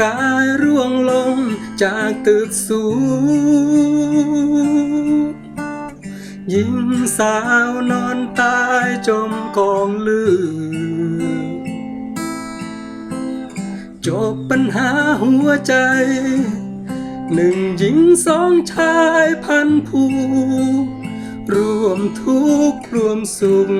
กายร่วงลงจากตึกสูงหญิงสาวนอนตายจมกองเลือดจบปัญหาหัวใจ หนึ่งหญิงสองชายพันผู้ รวมทุกข์รวมสุข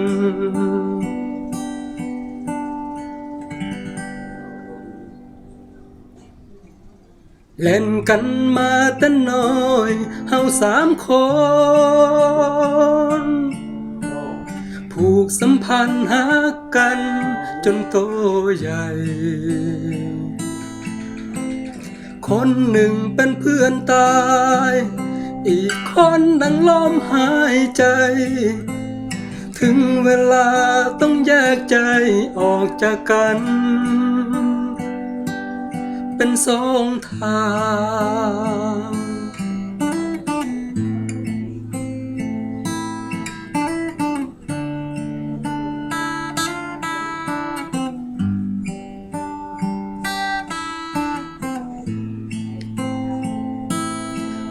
เล่นกันมาแต่น้อยเฮาสามคน ผูกสัมพันธ์หากัน จนโตใหญ่ คนหนึ่งเป็นเพื่อนตาย อีกคนดังลมหายใจ ถึงเวลาต้องแยกใจออกจากกัน เป็นสองทาง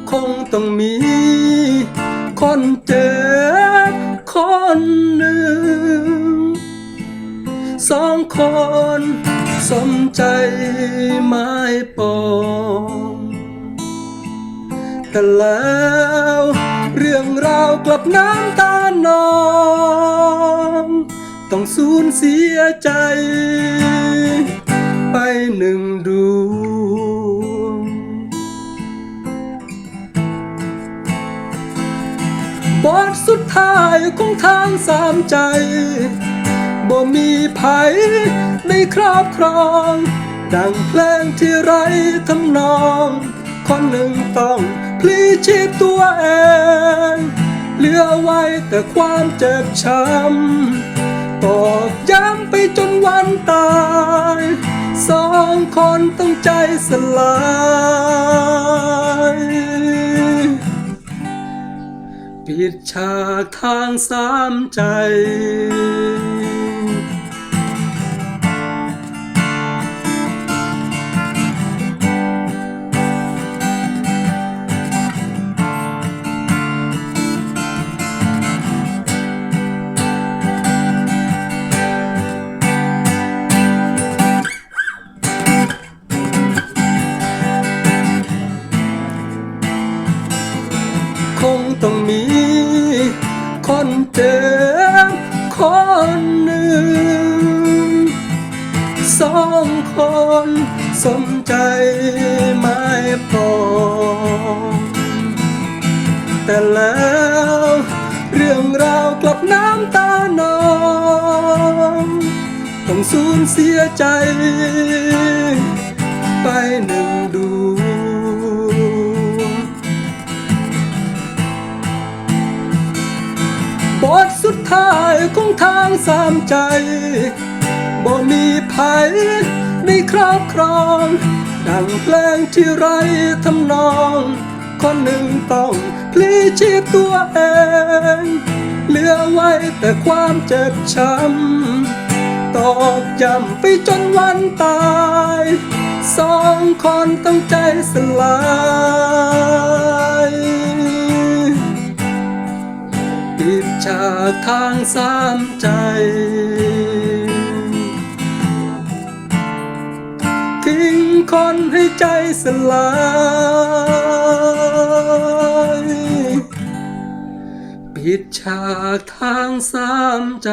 คงต้องมี คนเจ็บคนหนึ่ง สองคน สมใจไม้ปองแต่แล้วเรื่องราวกลับน้ำตานอง ต้องสูญเสียใจ ไปหนึ่งดวงบทสุดท้ายของทางสามใจ บ่มีไผได้ครอบครอง ดังเพลงที่ไรทำนอง คนหนึ่งต้องพลีชีพตัวเอง เหลือไว้แต่ความเจ็บช้ำตอกย้ำไปจนวันตาย สองคนต้องใจสลายปิดฉากทางสามใจ คนเจ็บคนหนึ่งสองคนสมใจไม่ปอแต่แล้วเรื่องราวกลับน้ำตานองต้องสูญเสียใจ ไปหนึ่งดวง สุดท้ายของทางสามใจ บ่มีไผได้ครอบครอง ดังเพลงที่ไรทำนอง คนหนึ่งต้องพลีชีพตัวเอง เหลือไว้แต่ความเจ็บช้ำ ตอกย้ำไปจนวันตาย สองคนต้องใจสลาย ปิดฉากทางสามใจ ทิ้งคนให้ใจสลายปิดฉากทางสามใจ